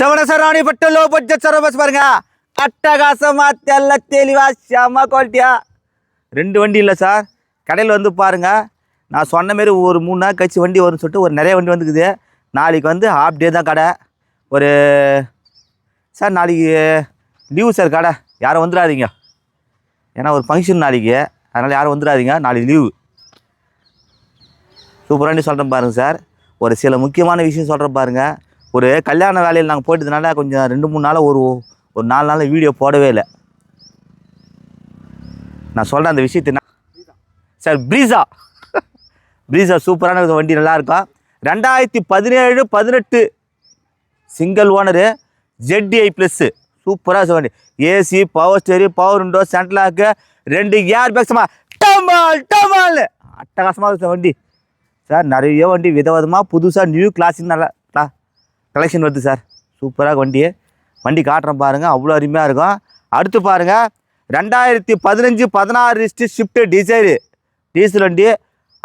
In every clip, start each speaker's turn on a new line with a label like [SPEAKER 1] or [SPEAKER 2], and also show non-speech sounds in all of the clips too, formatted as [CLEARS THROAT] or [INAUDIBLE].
[SPEAKER 1] செவன சரவணி பட்டு low budget சரவ bus பாருங்க. அட்டகாசமா தெல்ல தெளிவா செம்ம குவாலிட்டியா ரெண்டு வண்டி இல்லை சார் கடையில் வந்து பாருங்க. நான் சொன்ன மாரி ஒரு மூணு நாள் கழிச்சு வண்டி வரும்னு சொல்லிட்டு ஒரு நிறைய வண்டி வந்துக்குது. நாளைக்கு வந்து ஹாஃப் டே தான் கடை. ஒரு சார் நாளைக்கு eh, லீவு சார் கடை. யாரும் வந்துடாதீங்க. ஏன்னா ஒரு ஃபங்க்ஷன் நாளைக்கு. அதனால் யாரும் வந்துடாதீங்க. நாளைக்கு லீவு சூப்பராண்டி சொல்கிறேன் பாருங்கள் சார் ஒரு சில முக்கியமான விஷயம் சொல்கிறேன் பாருங்கள் ஒரு கல்யாண வேலையில் நாங்கள் போயிட்டதுனால கொஞ்சம் ரெண்டு மூணு நாளாக ஒரு ஒரு நாலு நாள் வீடியோ போடவே இல்லை. நான் சொல்கிறேன் அந்த விஷயத்தை சார் ப்ரீஸா? ப்ரீஸா சூப்பரான வண்டி நல்லாயிருக்கும் ரெண்டாயிரத்தி பதினேழு பதினெட்டு சிங்கிள் ஓனரு ஜெட்டிஐ ப்ளஸ்ஸு சூப்பராக வண்டி. AC power steering power window central lock ரெண்டு ஏர் பேக்ஸமா டமால் டமால் அட்டகாசமாக இருக்கு வண்டி. சார் நிறைய வண்டி விதவிதமாக புதுசாக நியூ கிளாஸிங் நல்லா கலெக்ஷன் வருது சார். சூப்பராக வண்டி வண்டி காட்டுறேன் பாருங்கள் அவ்வளோ அருமையாக இருக்கும். அடுத்து பாருங்கள் ரெண்டாயிரத்தி பதினஞ்சு பதினாறு லிஸ்ட்டு ஷிஃப்ட்டு டிசைரு டீசல் வண்டி.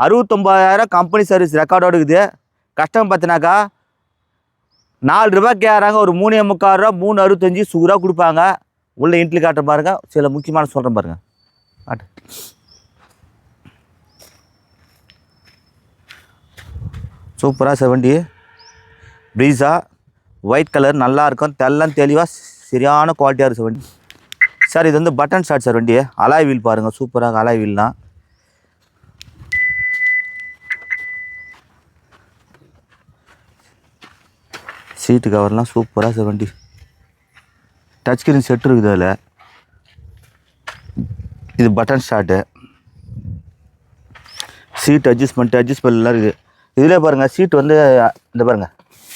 [SPEAKER 1] அறுபத்தொம்பதாயிரம் கம்பெனி சர்வீஸ் ரெக்கார்டோடு இருக்குது. கஸ்டமர் பார்த்தினாக்கா நாலு ரூபா கேட்குறாங்க. ஒரு மூணே முக்கால் ரூபா மூணு அறுபத்தஞ்சி சூறாக கொடுப்பாங்க. உள்ள இன்ட்லி காட்டுற பாருங்கள் சில முக்கியமான சொல்கிறேன் பாருங்கள் காட்டு. சூப்பராக சார் வண்டி. ப்ரீஸா ஒயிட் கலர் நல்லாயிருக்கும் தெல்லாம் தெளிவாக சரியான குவாலிட்டியாக இருக்குது வண்டி சார் இது வந்து பட்டன் ஷாட் சார் வண்டி அலாய் வீல் பாருங்கள் சூப்பராக அலாய் வீல்லாம் சீட்டு கவர்லாம் சூப்பராக சார் வண்டி. டச் ஸ்க்ரீன் செட் இருக்குது அதில். இது பட்டன் ஸ்டார்ட்டு சீட் அட்ஜஸ்ட்மெண்ட் அட்ஜஸ்ட்மெண்ட்லாம் இருக்குது இதிலே பாருங்கள் சீட் வந்து இந்த பாருங்கள்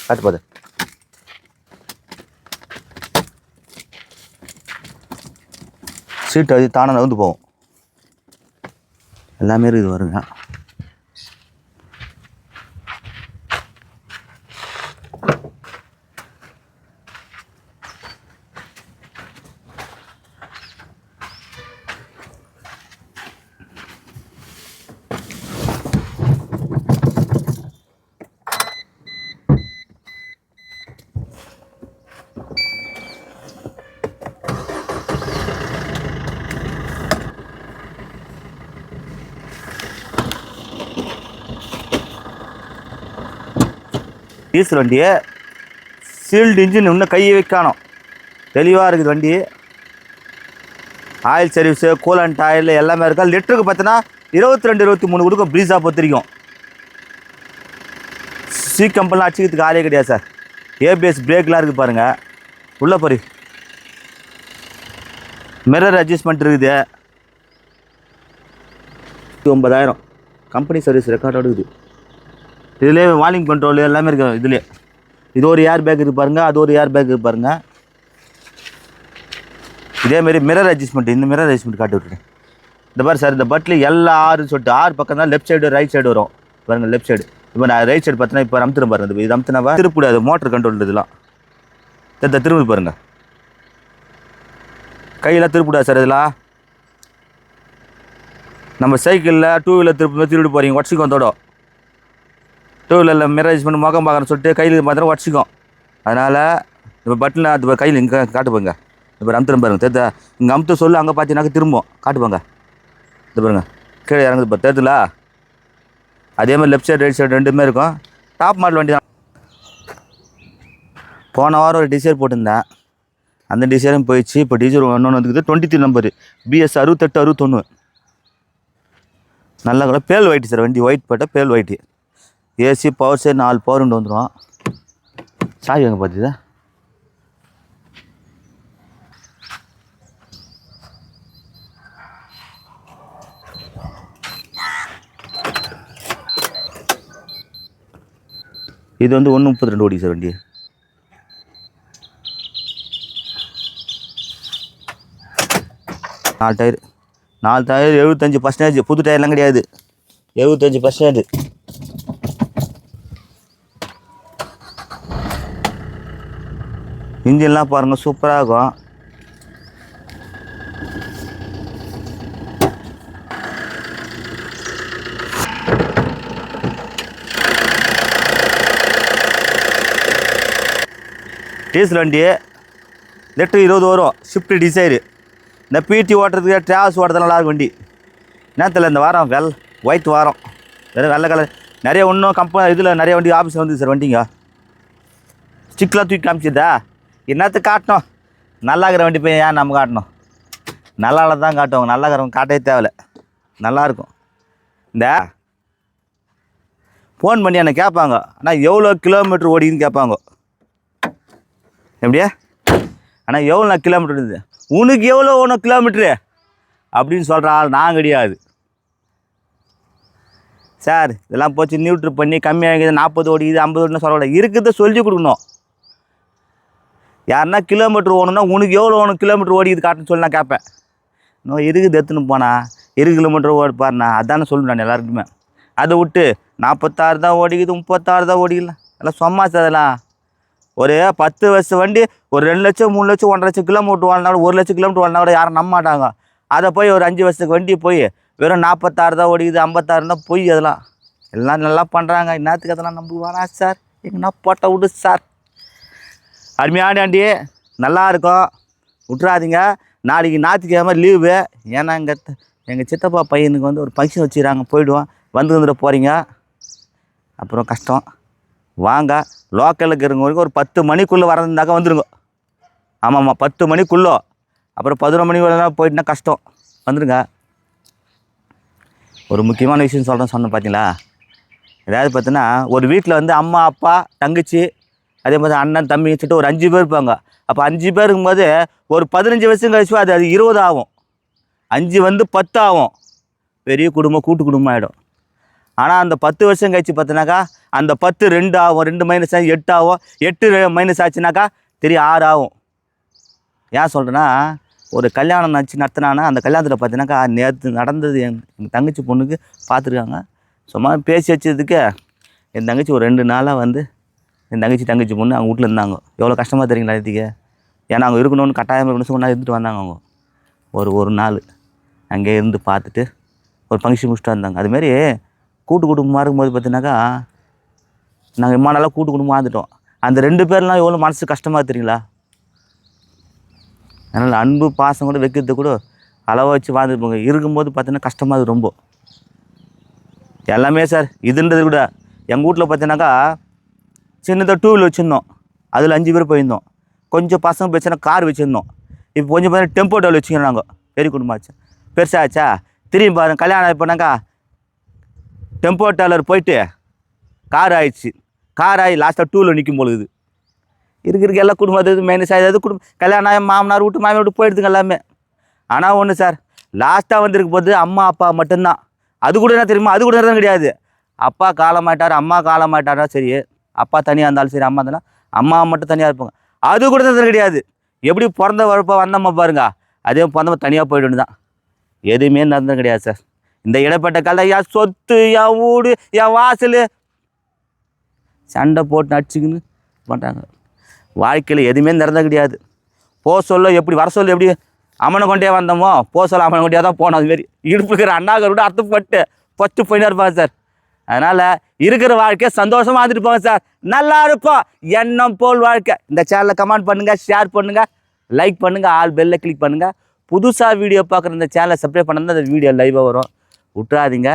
[SPEAKER 1] காட்டு போது. சீட்டு அது தானே நகர்ந்து போகும். எல்லாமே இருக்குது வருங்க டீசல் வண்டி சீல்டு இன்ஜின் இன்னும் கையை வைக்கணும் தெளிவாக இருக்குது வண்டி. ஆயில் சர்வீஸு கூலண்ட் ஆயில் எல்லாமே இருக்கா? லிட்டருக்கு பார்த்தீங்கன்னா இருபத்தி ரெண்டு இருபத்தி மூணு கொடுக்கும் ப்ரீஸாக பொறுத்திருக்கும் சி கம்பெனிலாம் அடிச்சுக்கிறதுக்கு ஆளே கிடையாது சார். ஏபிஎஸ் பிரேக்லாம் இருக்குது பாருங்கள் உள்ளே பாரு மிரர் அட்ஜஸ்ட்மெண்ட் இருக்குது. ஒன்பதாயிரம். கம்பெனி சர்வீஸ் ரெக்கார்டோடு இருக்குது இதுலேயே வால்யூம் கண்ட்ரோல் எல்லாமே இருக்கு இதுலேயே. இது ஒரு ஏர் பேக் இருக்கு பாருங்கள் அது ஒரு ஏர் பேக் இருக்கு பாருங்க. இதேமாரி மிரர் அட்ஜஸ்ட்மெண்ட் இந்த மிரர் அட்ஜஸ்ட்மெண்ட் காட்டி விட்டுருக்கேன் இந்த பாரு சார் இந்த பட்டில் எல்லா ஆறுன்னு சொல்லிட்டு ஆறு பக்கம் தான் லெஃப்ட் சைடு ரைட் சைடு வரும். பாருங்கள் லெஃப்ட் சைடு இப்போ நான் ரைட் சைடு பார்த்தீங்கன்னா இப்போ அமுத்துறேன் பாருங்க. இது அமுத்துனாவா திருப்பூடாது மோட்டர் கண்ட்ரோல் இதெல்லாம். இந்த திரும்பி பாருங்கள் கையெல்லாம் திருப்பிடாது சார் இதெல்லாம். நம்ம சைக்கிளில் டூ வீலர் திருப்பி திருவிட்டு போகிறீங்க உடச்சிக்கும் வந்தோட டூ வீலரில் மிரேஜ் பண்ணி முகம் பார்க்குறேன்னு சொல்லிட்டு கையில் மாத்திரம் உடச்சிக்கும். அதனால் இப்போ பட்டன் அது கையில் இங்கே காட்டு போங்க இப்போ அமுத்துறேன் பாருங்க. தெரியுதா இங்கே அமுத்து சொல்லு அங்கே பார்த்தீங்கன்னாக்க திரும்பும். காட்டு போங்க இது பாருங்க. கீழே இறங்குது இப்போ தெரியுதுல அதே மாதிரி லெஃப்ட் சைடு ரைட் சைடு ரெண்டுமே இருக்கும். டாப் மாடல் வண்டி தான். போன வாரம் ஒரு டிசைர் போட்டிருந்தேன். அந்த டிசைரும் போயிடுச்சு. இப்போ டீசர் ஒன்று வந்துக்குது. டுவெண்ட்டி த்ரீ நம்பரு பிஎஸ் அறுபத்தெட்டு அறுபத்தொன்று நல்ல கலர் பேல் ஒயிட் சார் வண்டி ஒயிட் போட்டால் pale white AC power side நாலு பவர் ரெண்டு வந்துடும் சாவி எங்கே பார்த்துதா இது? வந்து ஒன்று முப்பத்தி ரெண்டு ஓடி சார் வண்டி. நாலு டயர் நாலு டயர் எழுபத்தஞ்சி பர்சன்டேஜ் புது டயர்லாம் கிடையாது. எழுபத்தஞ்சி பர்சன்டேஜ் இன்ஜின்லாம் பாருங்கள் சூப்பராக இருக்கும். டீசல் வண்டி லிட்டர் இருபது வரும் ஷிஃப்ட் டிசைரு இந்த பிடி ஓட்டுறதுக்கு ட்ராவல்ஸ் ஓட்டுறது நல்லா இருக்கும் வண்டி. நேரத்தில் இந்த வாரம் வெள் ஒயிட் வாரம். வெறும் வெள்ளை கலர் நிறைய இன்னும் கம்பெனி இதில் நிறைய வண்டி ஆஃபீஸ் வந்து சார் வண்டிங்க. ஸ்டிக்லாம் தூக்கி காமிச்சிதா என்னத்து காட்டணும்? நல்லா இருக்கிற வண்டி போய் ஏன் நம்ம காட்டணும்? நல்லா தான் காட்டுவாங்க. நல்லா இருக்கிறவங்க காட்டவே தேவையில்ல. நல்லாயிருக்கும் இந்த ஃபோன் பண்ணி என்னை கேட்பாங்க. ஆனால் எவ்வளோ கிலோமீட்டர் ஓடிக்குன்னு கேட்பாங்க. எப்படியா? ஆனால் எவ்வளோ கிலோமீட்டர் இருந்தது உனக்கு எவ்வளோ ஒன்று கிலோமீட்ரு அப்படின்னு சொல்கிற ஆள் நான் கிடையாது. சார் இதெல்லாம் போச்சு. நியூட்ரு பண்ணி கம்மியாகிது. நாற்பது ஓடிக்குது ஐம்பது ஓடினு சொல்லக்கூடாது இருக்கிறத சொல்லி கொடுக்கணும். யாருன்னா கிலோமீட்டர் ஓடணும்னா உனக்கு எவ்வளோ ஓணும் கிலோமீட்டர் ஓடிக்குது காட்டுன்னு சொல்லி நான் கேட்பேன். இன்னும் இருக்குது எடுத்துன்னு போனா? இரு கிலோமீட்டர் ஓடி பாருண்ணா அதானே சொல்லுவேன் நான் எல்லாருக்குமே. அதை விட்டு நாற்பத்தாறு தான் ஓடிக்குது முப்பத்தாறு தான் ஓடிக்கல எல்லாம் சும்மா சார் அதெல்லாம். ஒரு பத்து வருஷம் வண்டி ஒரு ரெண்டு லட்சம் மூணு லட்சம் ஒன்றரை லட்சம் கிலோமீட்டர் வாழ்னா ஒரு லட்சம் கிலோமீட்டர் வாழ்னா கூட யாரும் நம்ப மாட்டாங்க. அதை போய் ஒரு அஞ்சு வருஷத்துக்கு வண்டி போய் வெறும் நாற்பத்தாறு தான் ஓடிக்குது ஐம்பத்தாறு தான் போய் அதெல்லாம். எல்லாம் நல்லா பண்ணுறாங்க என்னத்துக்கு அதெல்லாம் நம்புவானா சார்? எங்கன்னா போட்ட விடு சார். அருமையான ஆண்டி நல்லா இருக்கும். விட்றாதீங்க நாளைக்கு ஞாயிற்றுக்கிழமை லீவு ஏன்னா எங்கள் எங்கள் சித்தப்பா பையனுக்கு வந்து ஒரு ஃபங்க்ஷன் வச்சுக்கிறாங்க. போயிடுவோம். வந்து வந்துட போகிறீங்க அப்புறம் கஷ்டம். வாங்க. லோக்கலில் இருக்கிறவங்க வரைக்கும் ஒரு பத்து மணிக்குள்ளே வரதுனாக்கா வந்துடுங்க ஆமாம் ஆமாம் பத்து மணிக்குள்ளே. அப்புறம் பதினொரு மணி வரலாம் போயிட்டுனா கஷ்டம். வந்துடுங்க ஒரு முக்கியமான விஷயம் சொல்கிறேன் சொன்னேன் பார்த்தீங்களா ஏதாவது பார்த்தீங்கன்னா ஒரு வீட்டில் வந்து அம்மா அப்பா தங்கச்சி அதே மாதிரி அண்ணன் தம்பி சொல்லிட்டு ஒரு அஞ்சு பேர் இருப்பாங்க. அப்போ அஞ்சு பேருக்கும் போது ஒரு பதினஞ்சு வருஷம் கழிச்சு அது அது இருபது ஆகும். அஞ்சு வந்து பத்து ஆகும். பெரிய குடும்பம் கூட்டு குடும்பம் ஆகிடும் ஆனால் அந்த பத்து வருஷம் கழிச்சு பார்த்தினாக்கா அந்த பத்து ரெண்டு ஆகும் ரெண்டு மைனஸ் ஆகி எட்டு ஆகும். எட்டு மைனஸ் ஆச்சுனாக்கா தெரிய ஆறு ஆகும். ஏன் சொல்கிறேன்னா ஒரு கல்யாணம் நச்சு நடத்தினானா அந்த கல்யாணத்தில் பார்த்தீங்கன்னாக்கா நேற்று நடந்தது என் எங்கள் தங்கச்சி பொண்ணுக்கு பார்த்துருக்காங்க சும்மா பேசி வச்சதுக்கு என் தங்கச்சி ஒரு ரெண்டு நாளாக வந்து என் தங்கச்சி தங்கச்சி பொண்ணு அவங்க வீட்டில் இருந்தாங்க. எவ்வளோ கஷ்டமாக தெரியுங்களா நேற்றுக்கு ஏன்னா அவங்க இருக்கணும்னு கட்டாயம் இருக்கணும்னு சொன்னால் இருந்துட்டு வந்தாங்க அவங்க. ஒரு ஒரு நாள் அங்கே இருந்து பார்த்துட்டு ஒரு ஃபங்க்ஷன் முடிச்சுட்டு வந்தாங்க. அதுமாரி கூட்டு குடும்பமாக இருக்கும்போது பார்த்தீங்கன்னாக்கா நாங்கள் இம்மா நாளாக கூட்டு குடும்பமாக வாழ்ந்துட்டோம் அந்த ரெண்டு பேர்லாம் எவ்வளோ மனசு கஷ்டமாக தெரியுங்களா? அதனால் அன்பு பாசம் கூட வைக்கிறது கூட அளவாக வச்சு வாழ்ந்துருப்பாங்க இருக்கும்போது பார்த்தீங்கன்னா கஷ்டமாக ரொம்ப. எல்லாமே சார் இதுன்றது கூட எங்கள் வீட்டில் பார்த்தீங்கன்னாக்கா சின்னதாக டூ வீலர் வச்சுருந்தோம். அதில் அஞ்சு பேர் போயிருந்தோம். கொஞ்சம் பசங்க பேசினா கார் வச்சுருந்தோம். இப்போ கொஞ்சம் பார்த்தீங்கன்னா டெம்போ டெவல் நாங்கள் பெரிய குடும்பமாச்சு பெருசாச்சா திரும்பி பாருங்க கல்யாணம் ஆகிப்போனாக்கா டெம்போ டெவலர் போயிட்டு கார் ஆயிடுச்சு. கார் ஆகி லாஸ்ட்டாக டூவில் நிற்கும் பொழுது. இருக்கிறதுக்கு எல்லா குடும்பத்து மைனஸ் ஆகிது குடும்பம் கல்யாணம் ஆகி மாமனார் விட்டு மாமியார் விட்டு போயிடுதுங்க எல்லாமே. ஆனால் ஒன்று சார் லாஸ்ட்டாக வந்திருக்க போது அம்மா அப்பா மட்டும்தான். அது கூட என்ன தெரியுமா? அது கூட தான் கிடையாது. அப்பா காலமாட்டார் அம்மா காலமாட்டாரா சரி. அப்பா தனியாக இருந்தாலும் சரி அம்மா இருந்தாலும் அம்மா மட்டும் தனியாக இருப்பாங்க. அது கூட தான் கிடையாது எப்படி பிறந்த வரப்போ வந்தம்மா பாருங்க. அதே பிறந்தவ தனியாக போயிட்டு தான். எதுவுமே நடந்தது கிடையாது சார். இந்த இடைப்பட்ட கால என் சொத்து என் வீடு என் வாசல். சண்டை போட்டு நடிச்சுக்கின்னு பண்ணுறாங்க வாழ்க்கையில் எதுவுமே நடந்தது கிடையாது. போ சொல்ல எப்படி வர சொல்ல எப்படி அம்மனை கொண்டே வந்தோமோ? போ சொல்ல அம்மனை கொண்டே தான் போனோம். அதுமாரி இடுப்பு இருக்கிற அண்ணாக்கர் அர்த்தப்பட்டு ஃபஸ்ட்டு போயின்னு இருப்பாங்க சார். அதனால் இருக்கிற வாழ்க்கையை சந்தோஷமாக இருந்துட்டு போங்க சார். நல்லா இருப்போம் எண்ணம் போல் வாழ்க்கை. இந்த சேனலில் கமெண்ட் பண்ணுங்கள் ஷேர் பண்ணுங்கள் லைக் பண்ணுங்கள் ஆல் பெல்லில் கிளிக் பண்ணுங்கள் புதுசாக வீடியோ பார்க்குற இந்த சேனலை சப்ஸ்கிரைப் பண்ணால் அந்த வீடியோ லைவாக வரும். விட்றாதீங்க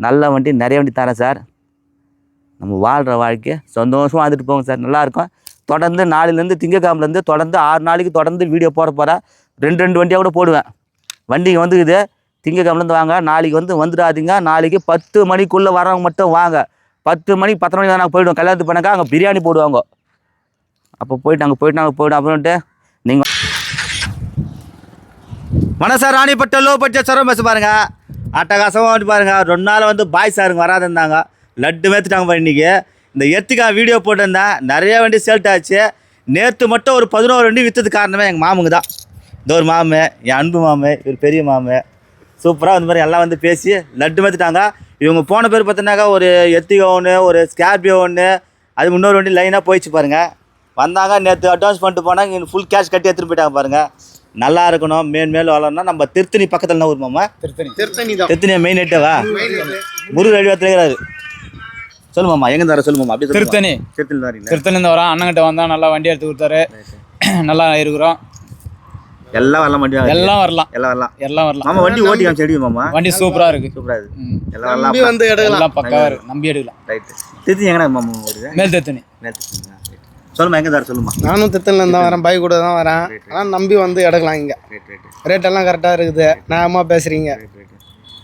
[SPEAKER 1] நல்ல வண்டி நிறைய வண்டி தரேன் சார். நம்ம வாழ்கிற வாழ்க்கையை சந்தோஷமாக வந்துட்டு போங்க சார். நல்லாயிருக்கும் தொடர்ந்து நாளையிலேருந்து திங்கக்கிழமைலேருந்து தொடர்ந்து ஆறு நாளைக்கு தொடர்ந்து வீடியோ போட போகிறேன் ரெண்டு ரெண்டு வண்டியாக கூட போடுவேன். வண்டிங்க வந்துக்குது. திங்கக்கிழமைலேருந்து வாங்க. நாளைக்கு வந்து வந்துடாதீங்க. நாளைக்கு பத்து மணிக்குள்ளே வரவங்க மட்டும் வாங்க. பத்து மணி பத்து மணிக்கு நாங்கள் போயிடுவோம். கல்யாணத்து பண்ணாக்கா அங்கே பிரியாணி போடுவாங்க. அப்போ போயிட்டு அங்கே போயிட்டு நாங்கள் போய்டும் அப்புறம்ட்டு நீங்கள் மனசா ராணிப்பட்ட லோ பட்ஜெட் சரம் பஸ் பாருங்க. அட்டகாசமாக வந்து பாருங்க. ரெண்டு நாள் வந்து பாய் சாருங்க வராது இருந்தாங்க. லட்டு மேத்துட்டாங்க இன்றைக்கி இன்னைக்கு. இந்த எத்துக்கா வீடியோ போட்டிருந்தேன். நிறைய வண்டி சேல்ட் ஆச்சு. நேற்று மட்டும் ஒரு பதினோரு வண்டி விற்றது காரணமே எங்கள் மாமுங்க தான். இந்த ஒரு மாமு என் அன்பு மாமு இவர் பெரிய மாமு. சூப்பராக இந்த மாதிரி எல்லாம் வந்து பேசி லட்டு மேத்துட்டாங்க இவங்க போன பேர் பார்த்தீங்கன்னாக்கா ஒரு எத்திகா ஒன்று ஒரு ஸ்கார்பியோ ஒன்று அது இன்னொரு வண்டி லைனாக போயிடுச்சு பாருங்கள் வந்தாங்க நேற்று அட்வான்ஸ் பண்ணிட்டு போனாங்க இங்கே ஃபுல் கேஷ் கட்டி எடுத்துகிட்டு போயிட்டாங்க பாருங்கள் நல்லா இருக்கணும் மேல் மேல் வளரணும்னா நம்ம திருத்தணி பக்கத்தில் என்ன ஊர் மாமா?
[SPEAKER 2] திருத்தணி. திருத்தணி தான்.
[SPEAKER 1] திருத்தணி மெயின் நெட்டவா முருகர் இருக்கிறாரு. சொல்லுமாம்மா எங்க தர சொல்லுமாம்மா அப்படியே
[SPEAKER 2] திருத்தணி.
[SPEAKER 1] திருத்தணி
[SPEAKER 2] திருத்தணிலேருந்து வரோம் அண்ணங்கிட்ட வந்தால் நல்லா வண்டி எடுத்து கொடுத்தாரு. [CLEARS THROAT] நல்லா இருக்கிறோம்.
[SPEAKER 1] எல்லாம் வரலாம் வண்டி வாங்க.
[SPEAKER 2] எல்லாம் வரலாம்.
[SPEAKER 1] எல்லாம் வரலாம்.
[SPEAKER 2] எல்லாம் வரலாம்.
[SPEAKER 1] மாமா வண்டி ஓட்டி காமிச்சு எடுவி மாமா.
[SPEAKER 2] வண்டி சூப்பராக இருக்கு.
[SPEAKER 1] சூப்பரா இருக்கு. எல்லாம் வரலாம்.
[SPEAKER 3] நம்பி வந்து எடுக்கலாம்.
[SPEAKER 2] எல்லாம் பக்காவாக இருக்கு. நம்பி எடுக்கலாம்.
[SPEAKER 1] ரைட் திருத்தி எங்கடா மாமா வருது
[SPEAKER 2] மேல் திருத்தணி
[SPEAKER 1] நேத்து சொல்லுமா எங்க தர சொல்லுமா
[SPEAKER 3] நானும் திருத்தணில தான் வரேன். பைக் கூட தான் வரேன். ஆனால் நம்பி வந்து எடுக்கலாம் இங்கே.
[SPEAKER 1] ரைட் ரைட்
[SPEAKER 3] ரேட் எல்லாம் கரெக்டாக இருக்குது. நியாயமாக பேசுகிறீங்க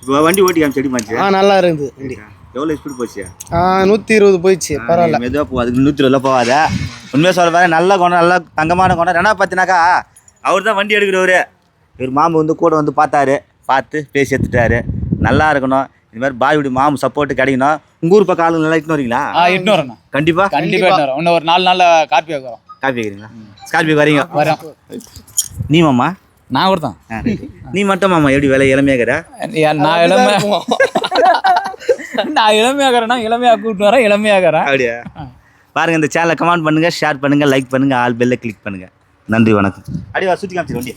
[SPEAKER 1] இப்போ வண்டி ஓட்டி காமிச்சு எடுமாச்சு
[SPEAKER 3] ஆ நல்லா இருக்குது. வண்டி
[SPEAKER 1] எவ்வளோ ஸ்பீட் போச்சு?
[SPEAKER 3] ஆ நூற்றி இருபது போயிடுச்சு. பரவாயில்ல.
[SPEAKER 1] மெதுவாக போ. அதுக்கு நூற்றி இருபதுல போகாத. உண்மையாக சொல்ல பாரு நல்ல குணம் நல்ல தங்கமான குணம். ரெண்டா பார்த்தினாக்கா அவர் தான் வண்டி எடுக்கிறவர். இவர் மாமு வந்து கூட வந்து பார்த்தாரு. பார்த்து பேசி எடுத்துட்டாரு. நல்லா இருக்கணும். இந்த மாதிரி பாயோட மாமு சப்போர்ட் கிடைக்கணும். உங்கள் ஊர் பக்கம் ஆளுங்க நல்லா இட்டுன்னு வரீங்களா?
[SPEAKER 2] ஆ இட்டு வரேண்ணா
[SPEAKER 1] கண்டிப்பாக
[SPEAKER 2] கண்டிப்பாக வரோம் இன்னும் ஒரு நாலு நாளில் காப்பி வைக்கிறோம்.
[SPEAKER 1] காப்பி வைக்கிறீங்களா? ஸ்கார்பியோ வரீங்க.
[SPEAKER 2] வரோம்
[SPEAKER 1] நீ மாமா?
[SPEAKER 2] நான் கூட தான்.
[SPEAKER 1] நீ மட்டும் மாமா எப்படி வேலை இளமையாகிற
[SPEAKER 2] நான் இளமை நான் இளமையாகிறேன்னா இளமையாக கூப்பிட்டு வரேன் இளமையாகிறேன்
[SPEAKER 1] அப்படியா? பாருங்க இந்த சேனலை கமெண்ட் பண்ணுங்க ஷேர் பண்ணுங்க லைக் பண்ணுங்க ஆல் பெல்ல கிளிக் பண்ணுங்க. நன்றி வணக்கம். அடி வா சுற்றி காமிச்சு வண்டி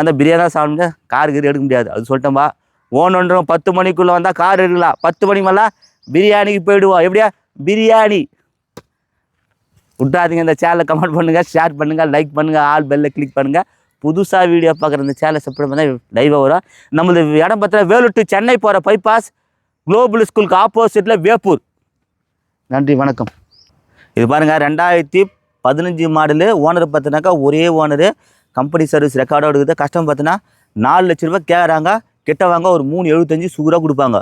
[SPEAKER 1] அந்த பிரியாணி சாப்பிடுங்க. கார் கீர் எடுக்க முடியாது. அது சொல்லிட்டோம்பா ஓனொன்றும் பத்து மணிக்குள்ளே வந்தால் கார் எடுக்கலாம் பத்து மணி மேலே பிரியாணிக்கு போயிடுவோம். எப்படியா? பிரியாணி. விட்றாதீங்க இந்த சேனலை கமெண்ட் பண்ணுங்க ஷேர் பண்ணுங்க லைக் பண்ணுங்க ஆல் பெல்ல கிளிக் பண்ணுங்க. புதுசாக வீடியோ பார்க்குற இந்த சேனலை சப்ஸ்கிரைப் பண்ணால் லைவாக வரும். நம்மளது இடம் பார்த்தா வேலூர் டு சென்னை போகிற பைபாஸ் குளோபல் ஸ்கூலுக்கு ஆப்போசிட்டில் வேப்பூர். நன்றி வணக்கம். இது பாருங்கள் ரெண்டாயிரத்தி பதினஞ்சு மாடலு ஓனர் பார்த்தினாக்கா ஒரே ஓனரு. கம்பெனி சர்வீஸ் ரெக்கார்டோ இருக்குது. கஸ்டமர் பார்த்தீங்கன்னா நாலு லட்ச ரூபாய் கேட்குறாங்க கிட்ட வாங்க ஒரு மூணு எழுபத்தஞ்சு சுகராக கொடுப்பாங்க.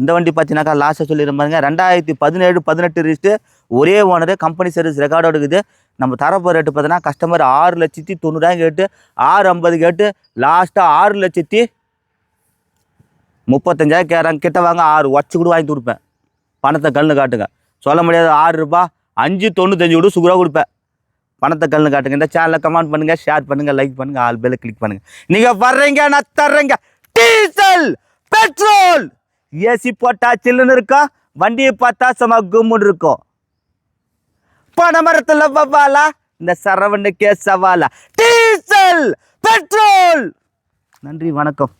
[SPEAKER 1] இந்த வண்டி பார்த்தீங்கன்னாக்கா லாஸ்ட்டாக சொல்லிடுற பாருங்க. ரெண்டாயிரத்தி பதினேழு பதினெட்டு ரிஸ்ட்டு ஒரே ஓனரு கம்பெனி சர்வீஸ் ரெக்கார்டோ இருக்குது. நம்ம தரப்போ ரேட்டு பார்த்தீங்கன்னா கஸ்டமர் ஆறு லட்சத்தி தொண்ணூறாயிரம் கேட்டு ஆறு ஐம்பது கேட்டு லாஸ்ட்டாக ஆறு லட்சத்தி முப்பத்தஞ்சாயிரம் கேட்குறாங்க கிட்ட வாங்க ஆறு வச்சு கூட வாங்கி கொடுப்பேன். பணத்தை கல்லு காட்டுங்க. சொல்ல முடியாது. ஆறு ரூபாய் அஞ்சு தொண்ணூத்தஞ்சு கூட சுகராக கொடுப்பேன். பணத்தை கல்னு காட்டுங்க இந்த சேனலை கமெண்ட் பண்ணுங்கள் ஷேர் பண்ணுங்கள் லைக் பண்ணுங்கள் ஆல் பேல கிளிக் பண்ணுங்கள் நீங்கள் வர்றீங்க நான் தர்றேங்க. டீசல் பெட்ரோல் ஏசி போட்டா சில்லுன்னு இருக்கும் வண்டியை பார்த்தா சம கும்முன்னு இருக்கும் போன மரத்தில் வவாலா இந்த சரவணுக்கே சவாலா? டீசல் பெட்ரோல் நன்றி வணக்கம்.